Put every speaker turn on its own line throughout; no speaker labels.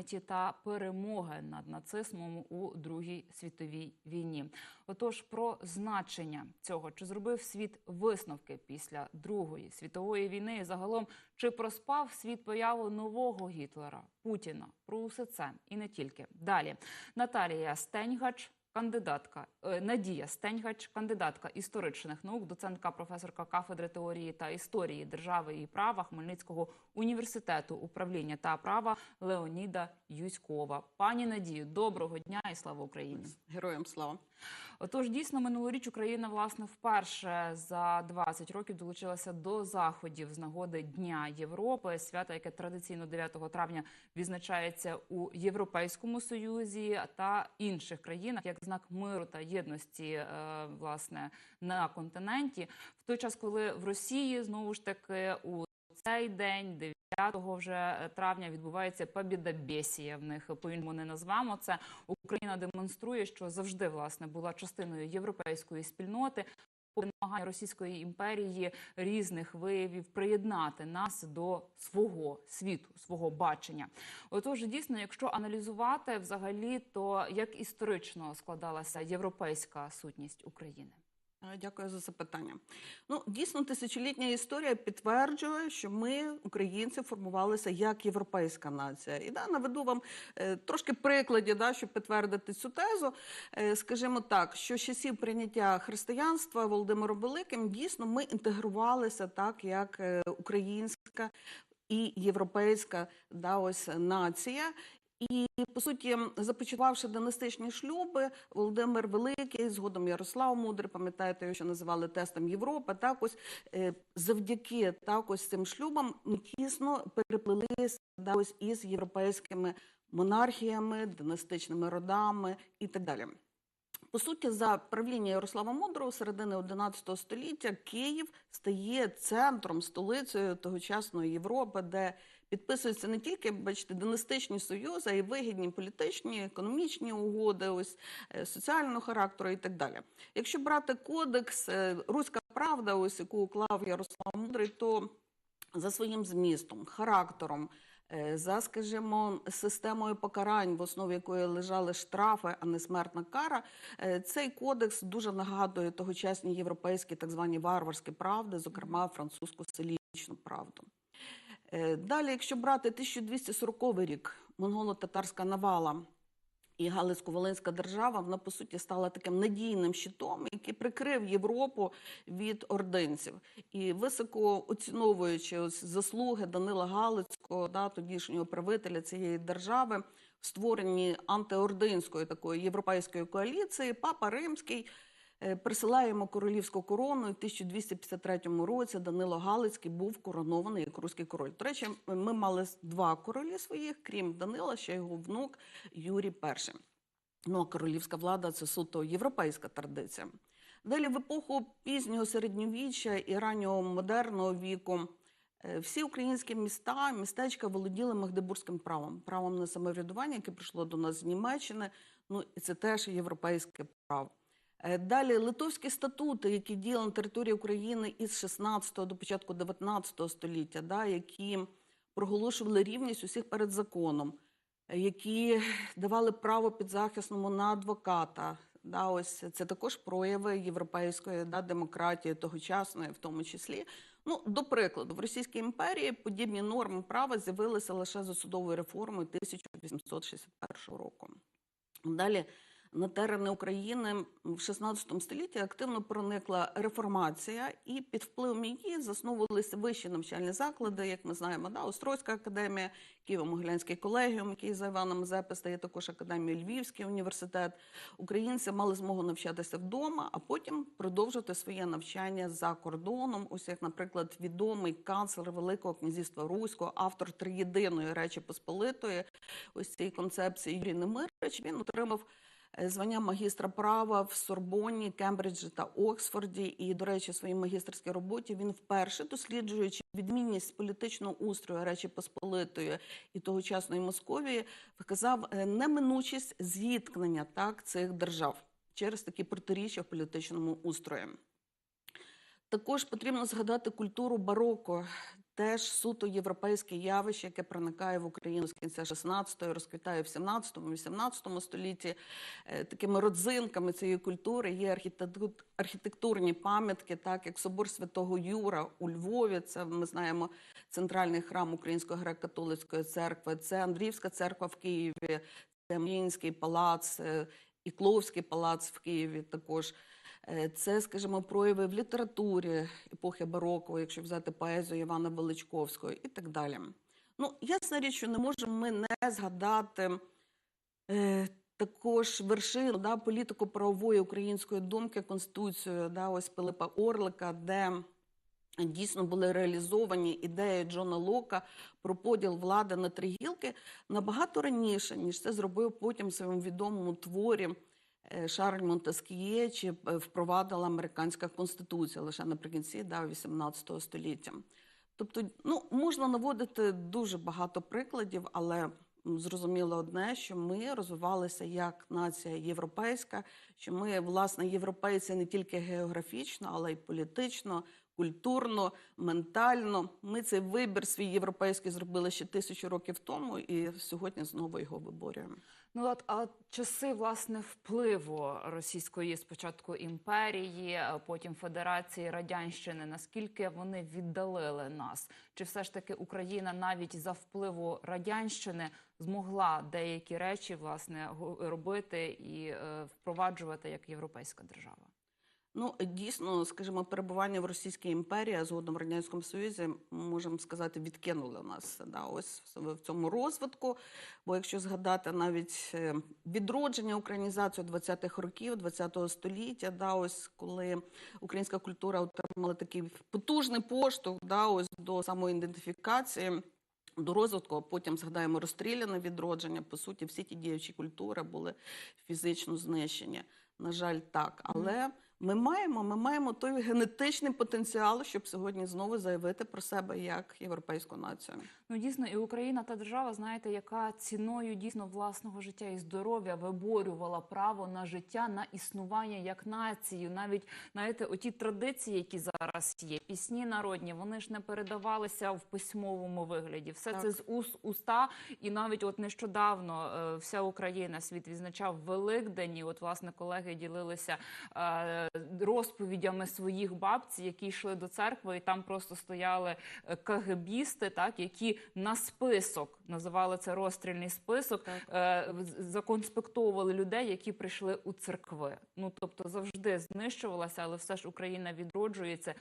пам'яті та перемоги над нацизмом у Другій світовій війні. Отож, про значення цього чи зробив світ висновки після Другої світової війни і загалом чи проспав світ появу нового Гітлера Путіна? Про усе це і не тільки далі. Наталія Стеньгач. Кандидатка е, Надія Стеньгач, кандидатка історичних наук, доцентка, професорка кафедри теорії та історії держави і права Хмельницького університету управління та права Леоніда Юськова. Пані Надію, доброго дня і слава Україні!
Героям слава.
Отож, дійсно, минулоріч Україна власне вперше за 20 років долучилася до заходів з нагоди Дня Європи, свята, яке традиційно 9 травня відзначається у Європейському Союзі та інших країнах як знак миру та єдності, е, власне, на континенті. В той час, коли в Росії знову ж таки у цей день 9 вже травня відбувається побідобєсія. В них по-іншому не назвемо це. Україна демонструє, що завжди власне була частиною європейської спільноти. Намагання Російської імперії різних виявів приєднати нас до свого світу, свого бачення. Отож, дійсно, якщо аналізувати взагалі, то як історично складалася європейська сутність України?
Е, Дякую за запитання. Ну, дійсно, тисячолітня історія підтверджує, що ми, українці, формувалися як європейська нація. І да, наведу вам е, трошки прикладів, да, щоб підтвердити цю тезу. Е, скажімо так, що з часів прийняття християнства Володимиром Великим дійсно ми інтегрувалися так, як е, українська і європейська да, ось нація. І по суті, започаткувавши династичні шлюби, Володимир Великий, згодом Ярослав Мудрий, пам'ятаєте, його ще називали тестом Європи. Так ось е, завдяки так ось цим шлюбам тісно переплилися із європейськими монархіями, династичними родами і так далі. По суті, за правління Ярослава Мудрого середини 11 століття Київ стає центром, столицею тогочасної Європи, де підписуються не тільки бачите, династичні союзи, а й вигідні політичні, економічні угоди, ось е, соціального характеру і так далі. Якщо брати кодекс е, Руська правда, ось яку уклав Ярослав Мудрий, то за своїм змістом, характером. е, За, скажімо, системою покарань, в основі якої лежали штрафи, а не смертна кара, цей кодекс дуже нагадує тогочасні європейські так звані варварські правди, зокрема французьку селічну правду. Е, Далі, якщо брати 1240 рік, монголо-татарська навала і Галицько-Волинська держава, вона по суті стала таким надійним щитом, який прикрив Європу від ординців. І високо оціновуючи ось заслуги Данила Галицького, да, тодішнього правителя цієї держави, в створенні антиординської такої європейської коаліції, папа Римський. Е, Присилає йому королівську корону. І в 1253 році Данило Галицький був коронований як руський король. До речі, ми мали два королі своїх, крім Данила, ще його внук Юрій І. Ну, а королівська влада це суто європейська традиція. Далі, в епоху пізнього середньовіччя і раннього модерного віку, е, всі українські міста, містечка володіли магдебурзьким правом, правом на самоврядування, яке прийшло до нас з Німеччини. Ну і це теж європейське право. Е, Далі литовські статути, які діяли на території України із 16 до початку 19 століття, да, які проголошували рівність усіх перед законом, е, які давали право підзахисному на адвоката. Да, ось це також прояви європейської да, демократії тогочасної, в тому числі. Ну, до прикладу, в Російській імперії подібні норми права з'явилися лише за судовою реформою 1861 року. Далі на терени України в 16 столітті активно проникла реформація, і під впливом її засновувалися вищі навчальні заклади, як ми знаємо, да, Острозька академія, Києво-Могилянський колегіум, який за Іваном Мазепи стає також академією Львівський університет. Українці мали змогу навчатися вдома, а потім продовжити своє навчання за кордоном. Ось як, наприклад, відомий канцлер Великого князівства Руського, автор триєдиної Речі Посполитої, ось цієї концепції Юрій Немирич, він отримав звання магістра права в Сорбонні, Кембриджі та Оксфорді. І, до речі, в своїй магістерській роботі він вперше досліджуючи відмінність політичного устрою Речі Посполитої і тогочасної Московії, вказав е, неминучість зіткнення так цих держав через такі протиріччя в політичному устрої. Також потрібно згадати культуру бароко теж суто європейське явище, яке проникає в Україну з кінця 16-го, розквітає в 17-му, 18 столітті. Е, Такими родзинками цієї культури є архітекту- архітектурні пам'ятки, так як собор Святого Юра у Львові. Це ми знаємо центральний храм Української греко-католицької церкви. Це Андріївська церква в Києві, це Млінський палац, е, Ікловський палац в Києві також. Е, Це, скажімо, прояви в літературі епохи бароко, якщо взяти поезію Івана Величковського і так далі. Ну, ясна річ, що не можемо ми не згадати е, також вершину да, політико-правової української думки Конституцію да, ось Пилипа Орлика, де дійсно були реалізовані ідеї Джона Лока про поділ влади на три гілки набагато раніше, ніж це зробив потім в своєму відомому творі Шарль Монтескіє, чи е, впровадила американська конституція лише наприкінці да, 18 століття. Тобто, ну, можна наводити дуже багато прикладів, але зрозуміло одне, що ми розвивалися як нація європейська, що ми, власне, європейці не тільки географічно, але й політично, культурно, ментально. Ми цей вибір свій європейський зробили ще тисячу років тому, і сьогодні знову його виборюємо.
Ну от а часи власне впливу російської спочатку імперії, потім Федерації Радянщини. Наскільки вони віддалили нас? Чи все ж таки Україна навіть за впливу радянщини змогла деякі речі власне робити і е, впроваджувати як європейська держава?
Ну, дійсно, скажімо, перебування в Російській імперії, а згодом в Радянському Союзі, можемо сказати, відкинули нас да, ось в цьому розвитку. Бо якщо згадати навіть е, відродження українізацію 20-х років, 20-го століття, да, ось коли українська культура отримала такий потужний поштовх да, ось до самоідентифікації. До розвитку, а потім згадаємо розстріляне відродження. По суті, всі ті діючі культури були фізично знищені. На жаль, так. Але ми маємо, ми маємо той генетичний потенціал, щоб сьогодні знову заявити про себе як європейську націю.
Ну дійсно, і Україна та держава, знаєте, яка ціною дійсно власного життя і здоров'я виборювала право на життя, на існування як націю. Навіть знаєте, оті традиції, які зараз є, пісні народні, вони ж не передавалися в письмовому вигляді. Все
Так.
це з уст уста. І навіть от нещодавно е, вся Україна світ відзначав Великдень. І от власне колеги ділилися е, розповідями своїх бабці, які йшли до церкви, і там просто стояли кагебісти, так які на список називали це розстрільний список,
Так.
е, законспектовували людей, які прийшли у церкви. Ну тобто завжди знищувалася, але все ж Україна відроджується.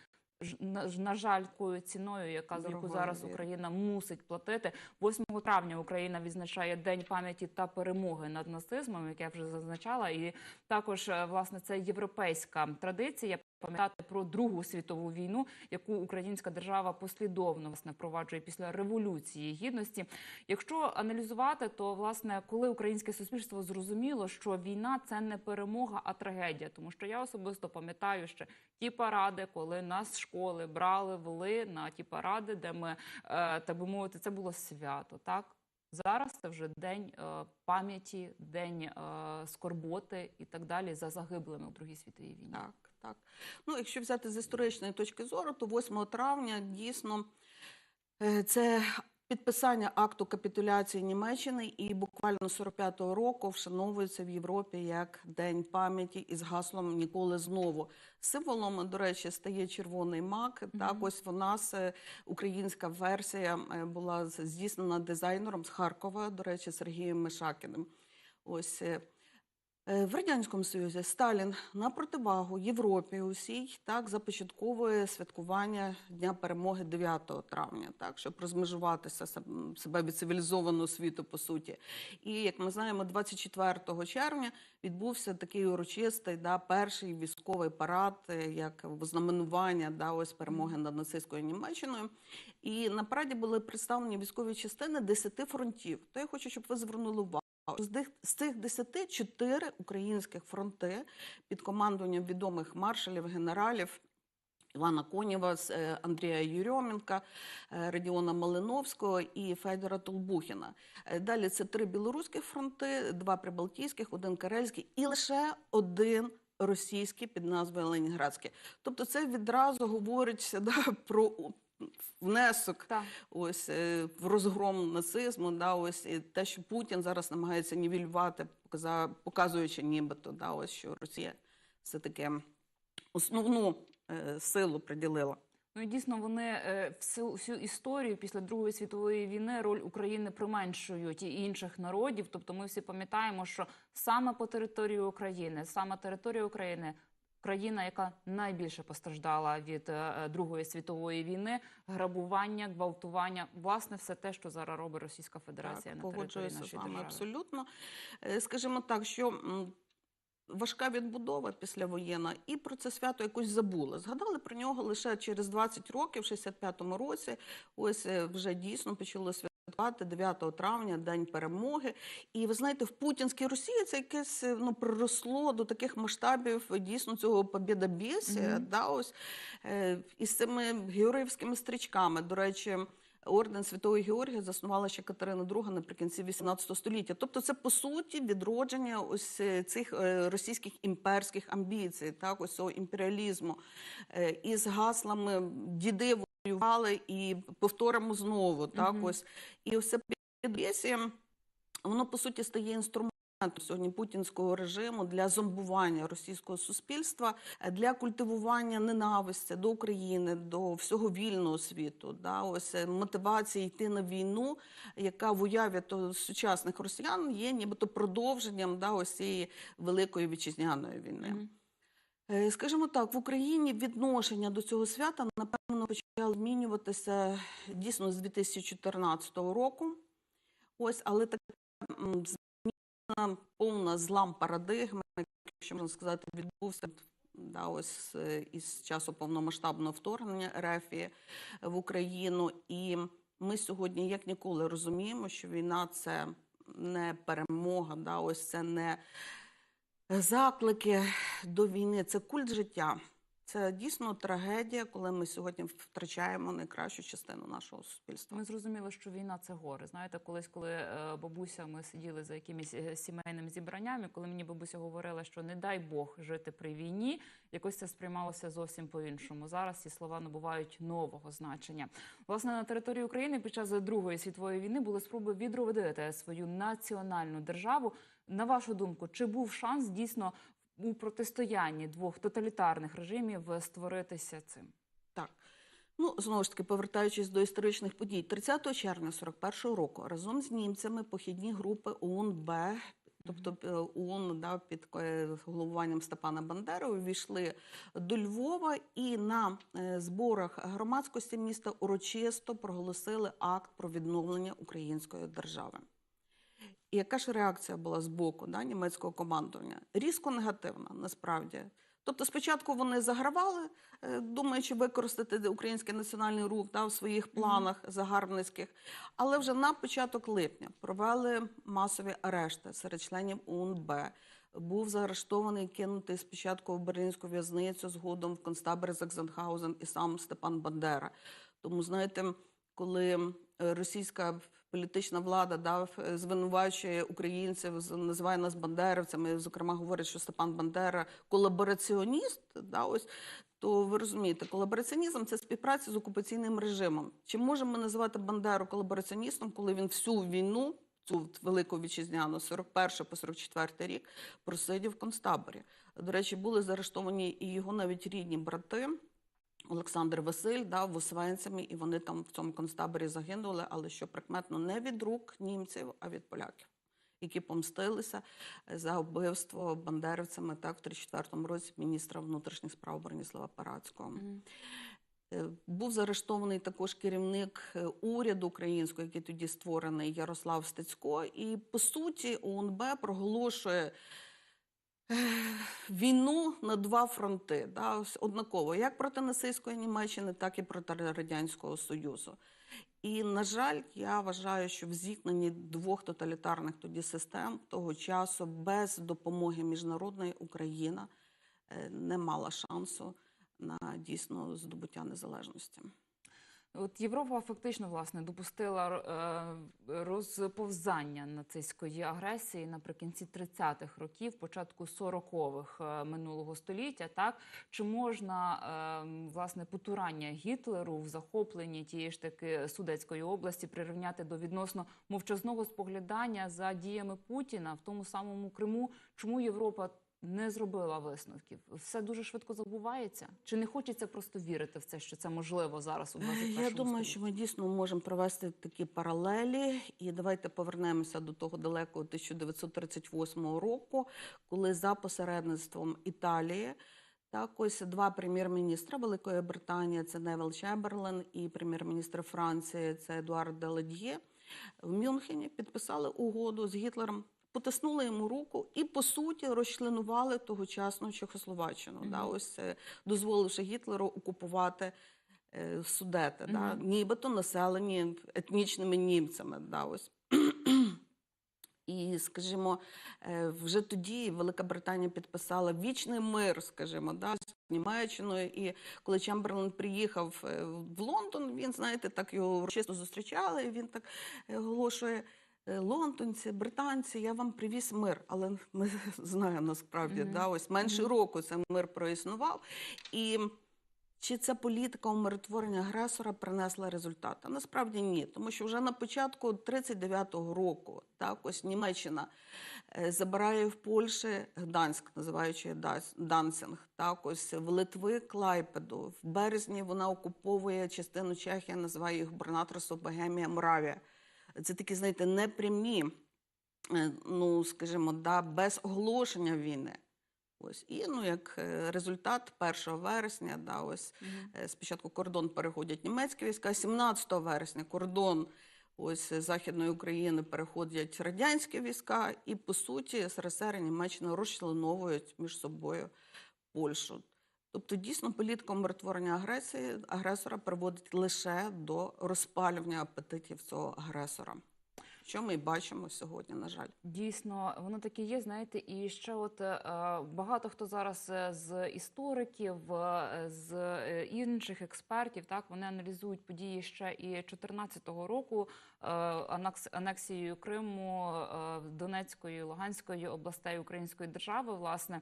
На, жаль, такою ціною, яка за яку зараз. Україна мусить платити. 8 травня Україна відзначає День пам'яті та перемоги над нацизмом, як я вже зазначала, і також е, власне це європейська традиція. Пам'ятати про Другу світову війну, яку українська держава послідовно власне впроваджує після революції гідності. Якщо аналізувати, то власне, коли українське суспільство зрозуміло, що війна це не перемога, а трагедія, тому що я особисто пам'ятаю ще ті паради, коли нас школи брали, вели на ті паради, де ми е, так би мовити, це було свято. Так зараз це вже день е, пам'яті, день е, скорботи і так далі за загиблими у Другій світовій війні.
Так, так. Ну, якщо взяти з історичної точки зору, то 8 травня дійсно е, це підписання акту капітуляції Німеччини, і буквально 45-го року вшановується в Європі як День пам'яті із гаслом Ніколи знову. Символом, до речі, стає червоний мак. Так, ось в нас е, українська версія е, була здійснена дизайнером з Харкова, до речі, Сергієм Мишакіним. Ось Е, В радянському союзі Сталін на противагу Європі усій так започатковує святкування Дня перемоги 9 травня, так щоб розмежуватися себе від цивілізованого світу по суті. І як ми знаємо, 24 червня відбувся такий урочистий да, перший військовий парад, е, як знаменування да, ось перемоги над нацистською Німеччиною. І на параді були представлені військові частини 10 фронтів. То я хочу, щоб ви звернули увагу. З цих 10 чотири українських фронти під командуванням відомих маршалів, генералів Івана Конєва, е, Андрія Юрьоменка, е, Радіона Малиновського і Федора Толбухіна. Е, Далі це три білоруських фронти, два прибалтійських, один карельський і лише один російський під назвою Ленінградський. Тобто це відразу говорить да, про внесок
Так.
ось е, в розгром нацизму, да, ось і те, що Путін зараз намагається нівелювати, показа- показуючи нібито, да, ось що Росія все таки основну е, силу приділила.
Ну і дійсно вони е, всю, всю історію після Другої світової війни роль України применшують і інших народів. Тобто, ми всі пам'ятаємо, що саме по території України, саме територія України. Країна, яка найбільше постраждала від е, Другої світової війни, грабування, гвалтування, власне, все те, що зараз робить Російська Федерація
Так,
на території нашої держави.
абсолютно. Е, Скажімо так, що важка відбудова післявоєнна, і про це свято якось забули. Згадали про нього лише через 20 років, в 65-му році. Ось е, вже дійсно почали святкувати 9 травня, День перемоги. І ви знаєте, в путінській Росії це якесь е, ну, приросло до таких масштабів е, дійсно цього побєдобєсія,
Мгм.
да, ось, е, із цими георгіївськими стрічками. До речі, Орден Святого Георгія заснувала ще Катерина II наприкінці 18 століття. Тобто, це по суті відродження ось е, цих російських імперських амбіцій, так ось цього імперіалізму Е, із гаслами діди воювали і повторимо знову. Так,
Мгм.
ось і ось це підвісія, воно по суті стає інструментом. Сьогодні путінського режиму для зомбування російського суспільства, для культивування ненависті до України, до всього вільного світу. Да, ось е, мотивація йти на війну, яка в уяві то сучасних росіян є нібито продовженням да, ось цієї великої вітчизняної війни. Е, Скажімо так, в Україні відношення до цього свята напевно почало змінюватися дійсно з 2014 року. Ось, але така зміна, повна злам парадигми, якщо можна сказати, відбувся да, ось е, із часу повномасштабного вторгнення РФ в Україну. І ми сьогодні, як ніколи, розуміємо, що війна це не перемога, да, ось це не заклики до війни, це культ життя. Це дійсно трагедія, коли ми сьогодні втрачаємо найкращу частину нашого суспільства.
Ми зрозуміли, що війна це горе. Знаєте, колись, коли е, бабуся, ми сиділи за якимись е, сімейними зібраннями, коли мені бабуся говорила, що не дай Бог жити при війні, якось це сприймалося зовсім по-іншому. Зараз ці слова набувають нового значення. Власне, на території України під час Другої світової війни були спроби відродити свою національну державу. На вашу думку, чи був шанс дійсно у протистоянні двох тоталітарних режимів створитися цим?
Так. Ну, знову ж таки, повертаючись до історичних подій, 30 червня 41-го року разом з німцями похідні групи ОУН-Б, тобто е, ОУН да, під е, головуванням Степана Бандери, увійшли до Львова і на е, зборах громадськості міста урочисто проголосили акт про відновлення української держави. І яка ж реакція була з боку да, німецького командування? Різко негативна, насправді. Тобто, спочатку вони загравали, е, думаючи використати український національний рух да, в своїх планах загарбницьких, але вже на початок липня провели масові арешти серед членів УНБ. Був заарештований, кинутий спочатку в берлінську в'язницю, згодом в концтабір Заксенхаузен і сам Степан Бандера. Тому, знаєте, коли е, російська політична влада да, звинувачує українців, називає нас бандерівцями, зокрема говорить, що Степан Бандера колабораціоніст, да, ось, то ви розумієте, колабораціонізм це співпраця з окупаційним режимом. Чи можемо ми називати Бандеру колабораціоністом, коли він всю війну, цю велику вітчизняну, з 41 по 44 рік, просидів в концтаборі? До речі, були заарештовані і його навіть рідні брати. Олександр Василь дав освенцями, і вони там в цьому концтаборі загинули, але що прикметно не від рук німців, а від поляків, які помстилися е, за вбивство бандерівцями так в 34-му році міністра внутрішніх справ Броніслава Парацького. Е, Був заарештований також керівник е, уряду українського, який тоді створений Ярослав Стецько. І по суті, ОНБ проголошує війну на два фронти, да, однаково, як проти нацистської Німеччини, так і проти Радянського Союзу. І, на жаль, я вважаю, що в зіткненні двох тоталітарних тоді систем того часу без допомоги міжнародної Україна е, не мала шансу на дійсно здобуття незалежності.
От Європа фактично власне допустила е, розповзання нацистської агресії наприкінці 30-х років, початку 40-х е, минулого століття. Так чи можна е, власне потурання Гітлеру в захопленні тієї ж таки Судецької області прирівняти до відносно мовчазного споглядання за діями Путіна в тому самому Криму? Чому Європа? Не зробила висновків. Все дуже швидко забувається. Чи не хочеться просто вірити в це, що це можливо зараз у 21
Е, Я думаю, що ми дійсно можемо провести такі паралелі, і давайте повернемося до того далекого 1938 року, коли за посередництвом Італії. Так, ось два прем'єр-міністра Великої Британії, це Невел Чемберлен, і прем'єр-міністр Франції, це Едуард Деладьє, в Мюнхені підписали угоду з Гітлером, потиснули йому руку і, по суті, розчленували тогочасну Чехословаччину. Да, ось е, дозволивши Гітлеру окупувати е, Судети, да, нібито населені етнічними німцями. Да, ось. І, скажімо, е, вже тоді Велика Британія підписала вічний мир, скажімо, да, з Німеччиною. І коли Чемберлен приїхав в Лондон, він, знаєте, так його урочисто зустрічали. І він так е, оголошує. «Е, Лондонці, британці, я вам привіз мир, але ми знаємо насправді,
Мгм.
да, ось менше
Мгм.
року цей мир проіснував. І чи ця політика умиротворення агресора принесла результат? А насправді ні, тому що вже на початку 39-го року так ось Німеччина е, забирає в Польщі Гданськ, називаючи Дансінг, так ось в Литви Клайпеду. В березні вона окуповує частину Чехії, називає їх губернаторство Богемія Моравія. Це такі, знаєте, непрямі, е, ну скажімо, да, без оголошення війни. Ось і ну як е, результат 1 вересня, да, ось е, спочатку кордон переходять німецькі війська, 17 вересня кордон ось західної України переходять радянські війська, і по суті СРСР і Німеччина розчленовують між собою Польщу. Тобто, дійсно, політика умиротворення агресії агресора приводить лише до розпалювання апетитів цього агресора, що ми бачимо сьогодні, на жаль.
Дійсно, воно таке є. Знаєте, і ще от е, багато хто зараз е, з істориків, е, з інших експертів, так вони аналізують події ще і 2014 року анексією Криму, Донецької, Луганської областей Української держави. Власне,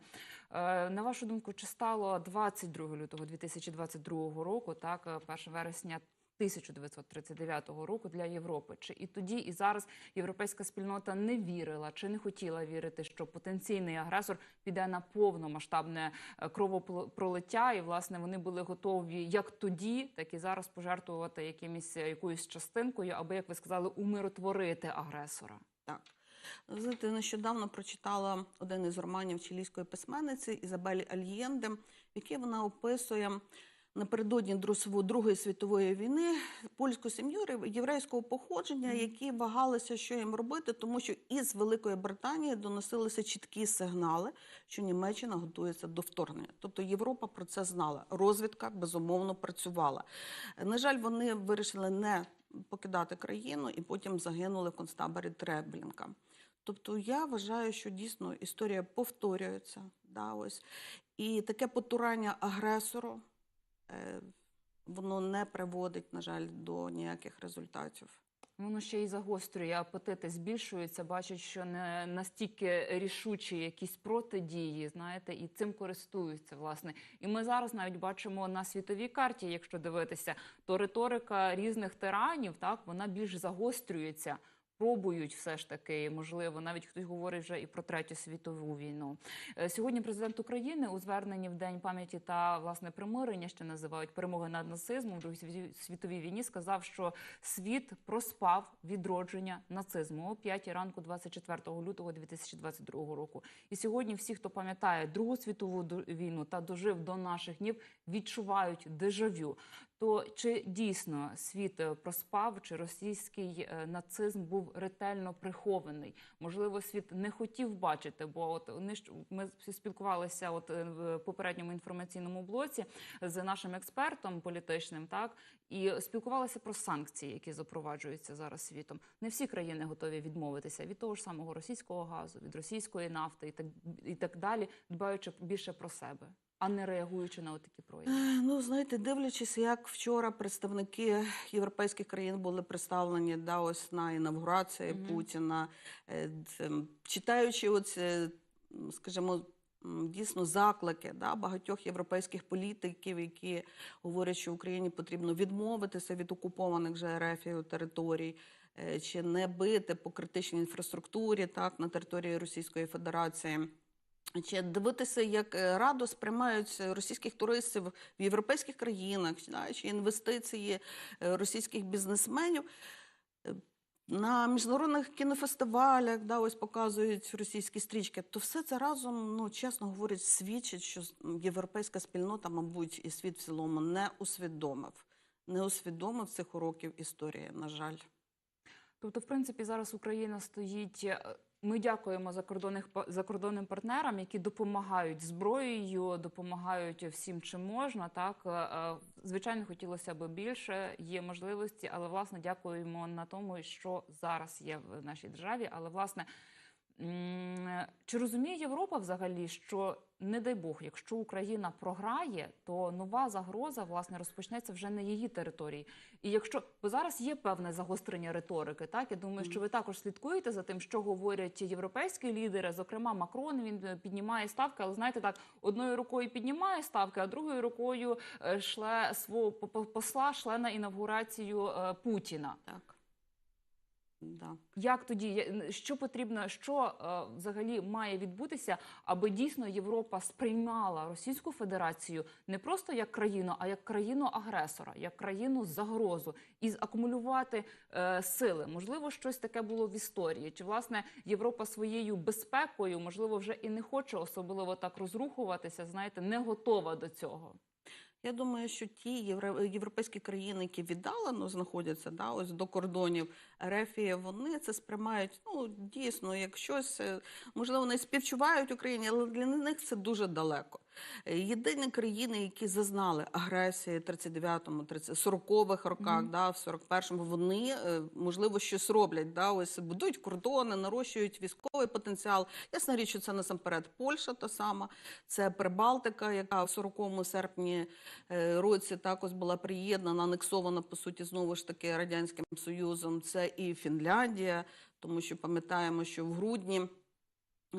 на вашу думку, чи стало 22 лютого 2022 року, так, е, 1 вересня 1939 року для Європи? Чи і тоді, і зараз європейська спільнота не вірила чи не хотіла вірити, що потенційний агресор піде на повномасштабне е, кровопролиття, і власне вони були готові як тоді, так і зараз пожертвувати якимось е, якоюсь частинкою, аби як ви сказали, умиротворити агресора?
Так. Знаєте, нещодавно прочитала один із романів чилійської письменниці Ізабелі Альєнде, в якій вона описує напередодні Дру- Другої світової війни польську сім'ю єврейського походження, які вагалися, що їм робити, тому що із Великої Британії доносилися чіткі сигнали, що Німеччина готується до вторгнення. Тобто Європа про це знала. Розвідка безумовно працювала. На жаль, вони вирішили не покидати країну і потім загинули в концтаборі Треблінка. Тобто я вважаю, що дійсно історія повторюється. Да, ось. І таке потурання агресору воно не приводить, на жаль, до ніяких результатів.
Воно ще й загострює апетити, збільшуються, бачать, що не настільки рішучі якісь протидії, знаєте, і цим користуються власне. І ми зараз навіть бачимо на світовій карті, якщо дивитися, то риторика різних тиранів, так вона більш загострюється. Пробують все ж таки, можливо, навіть хтось говорить вже і про третю світову війну. Е, Сьогодні президент України у зверненні в день пам'яті та власне примирення, що називають перемоги над нацизмом в Другій світовій війні, сказав, що світ проспав відродження нацизму о 5 ранку 24 лютого 2022 року. І сьогодні всі, хто пам'ятає Другу світову війну та дожив до наших днів, відчувають дежавю. То чи дійсно світ е, проспав, чи російський е, нацизм був ретельно прихований? Можливо, світ не хотів бачити, бо от ми спілкувалися от е, в попередньому інформаційному блоці з нашим експертом політичним, так і спілкувалися про санкції, які запроваджуються зараз світом. Не всі країни готові відмовитися від того ж самого російського газу, від російської нафти і так і так далі, дбаючи більше про себе. А не реагуючи на такі прояви?
Е, Ну, знаєте, дивлячись, як вчора представники європейських країн були представлені да, ось на інавгурації
Мгм.
Путіна, е, читаючи оце, м, скажімо, дійсно заклики да, багатьох європейських політиків, які говорять, що Україні потрібно відмовитися від окупованих же РФ територій. е, Чи не бити по критичній інфраструктурі так на території Російської Федерації, чи дивитися, як е, радо сприймають е, російських туристів в європейських країнах, чи інвестиції е, російських бізнесменів. На міжнародних кінофестивалях да, ось показують російські стрічки, то все це разом, ну чесно говорять, свідчить, що європейська спільнота, мабуть, і світ в цілому не усвідомив, не усвідомив цих уроків історії, на жаль.
Тобто, в принципі, зараз Україна стоїть. Ми дякуємо закордонних закордонним партнерам, які допомагають зброєю, допомагають всім, чим можна. Так Е, е, звичайно, хотілося б більше. Є можливості, але власне дякуємо на тому, що зараз є в нашій державі. Але власне. Чи розуміє Європа взагалі, що не дай Бог, якщо Україна програє, то нова загроза власне розпочнеться вже на її території. І якщо бо зараз є певне загострення риторики, так я думаю, що ви також слідкуєте за тим, що говорять європейські лідери, зокрема Макрон. Він е, піднімає ставки, але знаєте, так одною рукою піднімає ставки, а другою рукою е, шле свого по- по- посла шле на інавгурацію е, Путіна.
Так. Да.
Як тоді що потрібно, що е, взагалі має відбутися, аби дійсно Європа сприймала Російську Федерацію не просто як країну, а як країну агресора, як країну загрозу, і акумулювати е, сили? Можливо, щось таке було в історії. Чи власне Європа своєю безпекою, можливо, вже і не хоче особливо так розрухуватися? Знаєте, не готова до цього.
Я думаю, що ті євро- європейські країни, які віддалено знаходяться, да, ось до кордонів РФ, вони це сприймають ну дійсно як щось, е, можливо, не співчувають Україні, але для них це дуже далеко. Єдині країни, які зазнали агресії 39-му, 40-х роках,
Мгм.
да, в 41-му, вони е, можливо щось роблять. Да, ось будують кордони, нарощують військовий потенціал. Ясна річ, що це насамперед Польща та сама, це Прибалтика, яка в 40 серпні е, році також була приєднана, анексована по суті знову ж таки радянським союзом. Це і Фінляндія, тому що пам'ятаємо, що в грудні.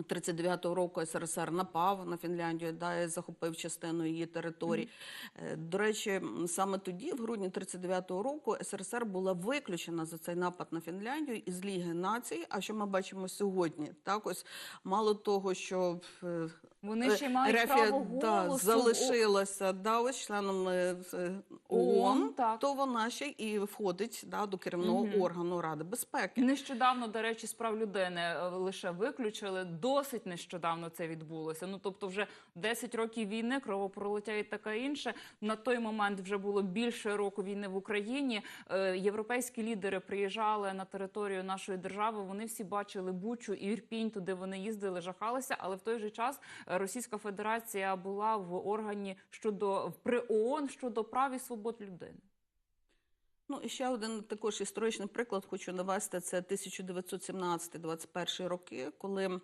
39-го року СРСР напав на Фінляндію, да, і захопив частину її територій. Е, До речі, саме тоді, в грудні 39-го року, СРСР була виключена за цей напад на Фінляндію із Ліги націй. А що ми бачимо сьогодні? Так, ось мало того, що е,
Вони ще мають
Ерефія,
право
да,
голосу.
залишилася да, ось членом е, е, ООН,
ООН, так.
то вона ще і входить да, до керівного
Мгм.
органу Ради безпеки.
Нещодавно, до речі, з прав людини е, лише виключили. Досить нещодавно це відбулося. Ну тобто, вже 10 років війни, кровопролиття і таке інше. На той момент вже було більше року війни в Україні. Е, Європейські лідери приїжджали на територію нашої держави. Вони всі бачили Бучу і Ірпінь, туди вони їздили, жахалися. Але в той же час е, Російська Федерація була в органі щодо при ООН щодо прав і свобод людини.
Ну і ще один також історичний приклад хочу навести. Це 1917-21 роки, коли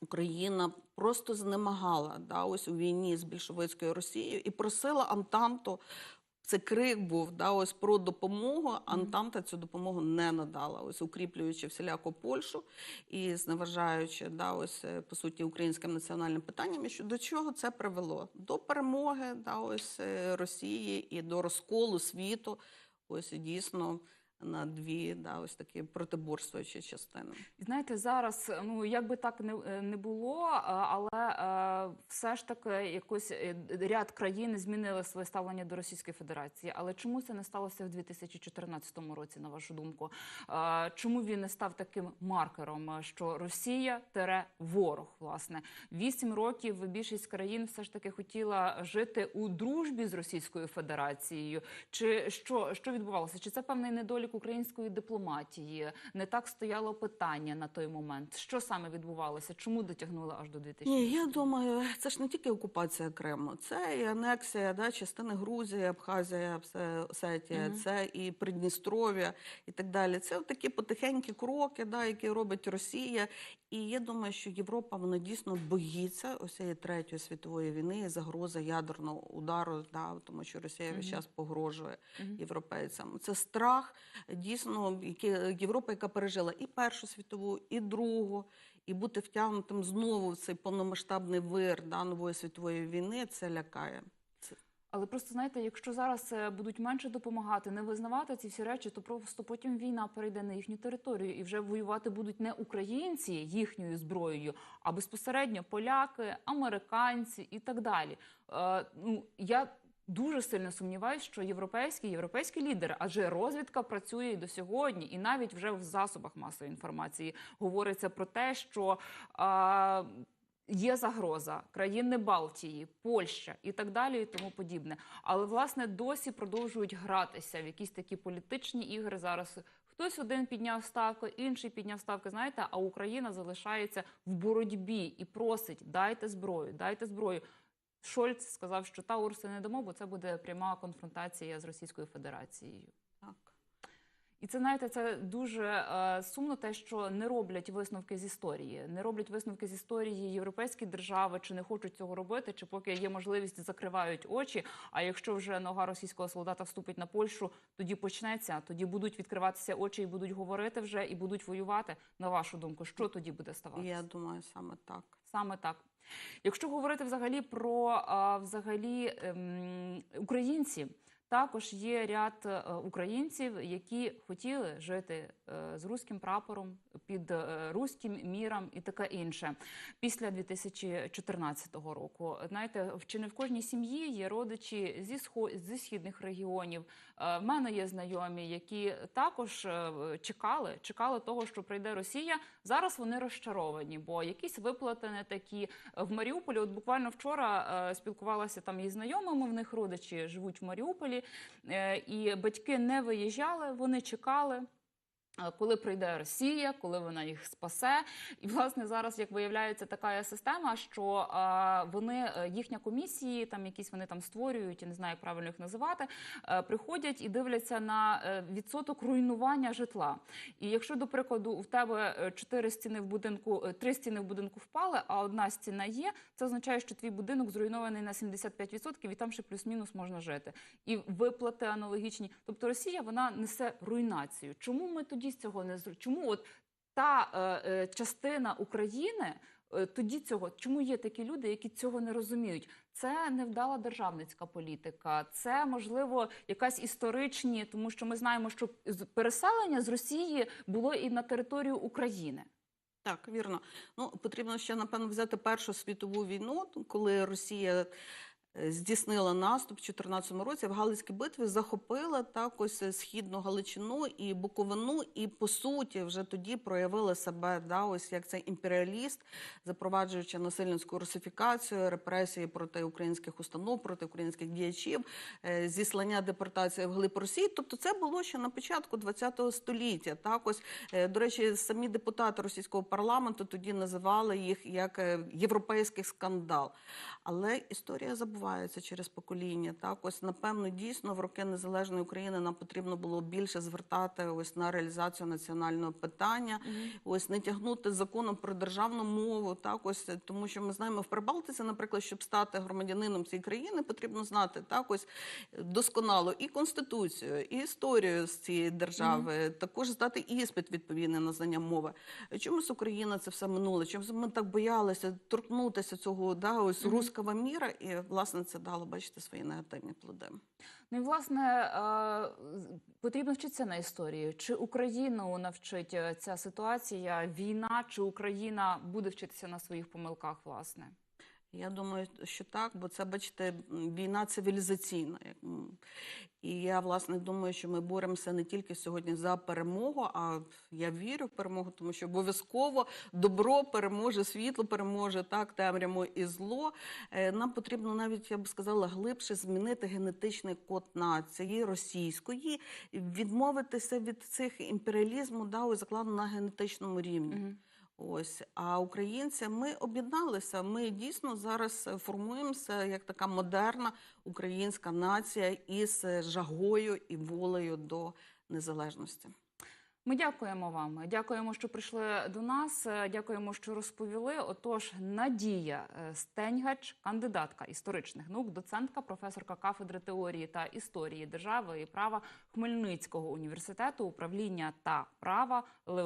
Україна просто знемагала да, ось у війні з більшовицькою Росією і просила Антанту. Це крик був да, ось про допомогу. Антанта цю допомогу не надала, ось укріплюючи всіляко Польщу і зневажаючи да, ось е, по суті українським національним питанням. І що до чого це привело? До перемоги да, ось е, Росії і до розколу світу. Ось дійсно на дві да, ось такі протиборствуючі частини.
Знаєте, зараз ну як би так не, е, не було, але е, все ж таки якось е, ряд країн змінили своє ставлення до Російської Федерації. Але чому це не сталося в 2014 році, на вашу думку? Е, Чому він не став таким маркером, е, що Росія тере ворог? Власне, вісім років більшість країн все ж таки хотіла жити у дружбі з Російською Федерацією. Чи що, що відбувалося? Чи це певний недолік недолік української дипломатії, не так стояло питання на той момент. Що саме відбувалося? Чому дотягнули аж до 2000?
Ні, я думаю, це ж не тільки окупація Криму, це і анексія да, частини Грузії, Абхазія, все- Осетія,
Мгм.
це і Придністров'я і так далі. Це такі потихенькі кроки, да, які робить Росія. І я думаю, що Європа вона дійсно боїться ось цієї третьої світової війни і загрози ядерного удару, да, тому що Росія весь час погрожує європейцям. Це страх дійсно, який Європа, яка пережила і Першу світову, і Другу, і бути втягнутим знову в цей повномасштабний вир да, нової світової війни, це лякає.
Але просто знаєте, якщо зараз е, будуть менше допомагати, не визнавати ці всі речі, то просто потім війна перейде на їхню територію, і вже воювати будуть не українці їхньою зброєю, а безпосередньо поляки, американці і так далі. Е, ну я. Дуже сильно сумніваюся, що європейські європейські лідери, адже розвідка працює і до сьогодні, і навіть вже в засобах масової інформації говориться про те, що а, є загроза країни Балтії, Польща і так далі, і тому подібне. Але власне досі продовжують гратися в якісь такі політичні ігри. Зараз хтось один підняв ставку, інший підняв ставки. Знаєте, а Україна залишається в боротьбі і просить: дайте зброю, дайте зброю. Шольц сказав, що та Урси не дамо, бо це буде пряма конфронтація з Російською Федерацією.
Так.
І це знаєте, це дуже е, сумно, те, що не роблять висновки з історії, не роблять висновки з історії європейські держави, чи не хочуть цього робити, чи поки є можливість, закривають очі. А якщо вже нога російського солдата вступить на Польщу, тоді почнеться, тоді будуть відкриватися очі і будуть говорити вже і будуть воювати. На вашу думку, що тоді буде ставатися?
Я думаю, саме так.
Саме так. Якщо говорити взагалі про а, взагалі ем, українців, також є ряд е, українців, які хотіли жити е, з руським прапором під е, руським міром і таке інше після 2014 року. Знаєте, чи не в кожній сім'ї є родичі зі зі східних регіонів. В мене є знайомі, які також чекали, чекали того, що прийде Росія. Зараз вони розчаровані, бо якісь виплати не такі в Маріуполі. От буквально вчора спілкувалася там із знайомими. В них родичі живуть в Маріуполі, е, і батьки не виїжджали, вони чекали. Коли прийде Росія, коли вона їх спасе, і власне зараз, як виявляється, така система, що вони е, їхня комісії, там якісь вони там створюють, я не знаю, як правильно їх називати, е, приходять і дивляться на е, відсоток руйнування житла. І якщо, до прикладу, в тебе чотири стіни в будинку, три стіни в будинку впали, а одна стіна є, це означає, що твій будинок зруйнований на 75% і там ще плюс-мінус можна жити. І виплати аналогічні. Тобто Росія вона несе руйнацію. Чому ми тоді з цього не зру... Чому от та е, е, частина України? е, Тоді цього чому є такі люди, які цього не розуміють? Це невдала державницька політика, це можливо якась історичні, тому що ми знаємо, що переселення з Росії було і на територію України.
Так, вірно. Ну, потрібно ще, напевно, взяти Першу світову війну, коли Росія здійснила наступ в 2014 році в Галицькій битві, захопила так ось е, східну Галичину і Буковину, і по суті вже тоді проявила себе да, ось як цей імперіаліст, запроваджуючи насильницьку русифікацію, репресії проти українських установ, проти українських діячів, е, зіслання депортації в глиб Росії. Тобто, це було ще на початку ХХ століття. Так, ось Е, До речі, самі депутати російського парламенту тоді називали їх як європейський скандал. Але історія забувається через покоління. Так, ось напевно, дійсно в роки незалежної України нам потрібно було більше звертати ось на реалізацію національного питання, ось не тягнути законом про державну мову. Так, ось тому, що ми знаємо в Прибалтиці, наприклад, щоб стати громадянином цієї країни, потрібно знати так, ось досконало і конституцію, і історію з цієї держави, також здати іспит відповідний на знання мови. Чомусь Україна це все минуле? Чомусь ми так боялися торкнутися цього да, ось
Мгм.
руського міра, і власне це дало, бачити свої негативні плоди.
Ну і власне е, потрібно вчитися на історії. Чи Україну навчить е, ця ситуація, війна, чи Україна буде вчитися на своїх помилках, власне?
Я думаю, що так, бо це, бачите, війна цивілізаційна. І я власне думаю, що ми боремося не тільки сьогодні за перемогу, а я вірю в перемогу, тому що обов'язково добро переможе, світло переможе, так, темряву і зло. Е, Нам потрібно навіть, я б сказала, глибше змінити генетичний код нації російської, відмовитися від цих імперіалізму, да, закладено на генетичному рівні.
Мгм.
Ось, а українці ми об'єдналися. Ми дійсно зараз е, формуємося як така модерна українська нація із е, жагою і волею до незалежності.
Ми дякуємо вам. Дякуємо, що прийшли до нас. Е, Дякуємо, що розповіли. Отож, Надія Стеньгач, кандидатка історичних наук, доцентка, професорка кафедри теорії та історії держави і права Хмельницького університету, управління та права Леонід.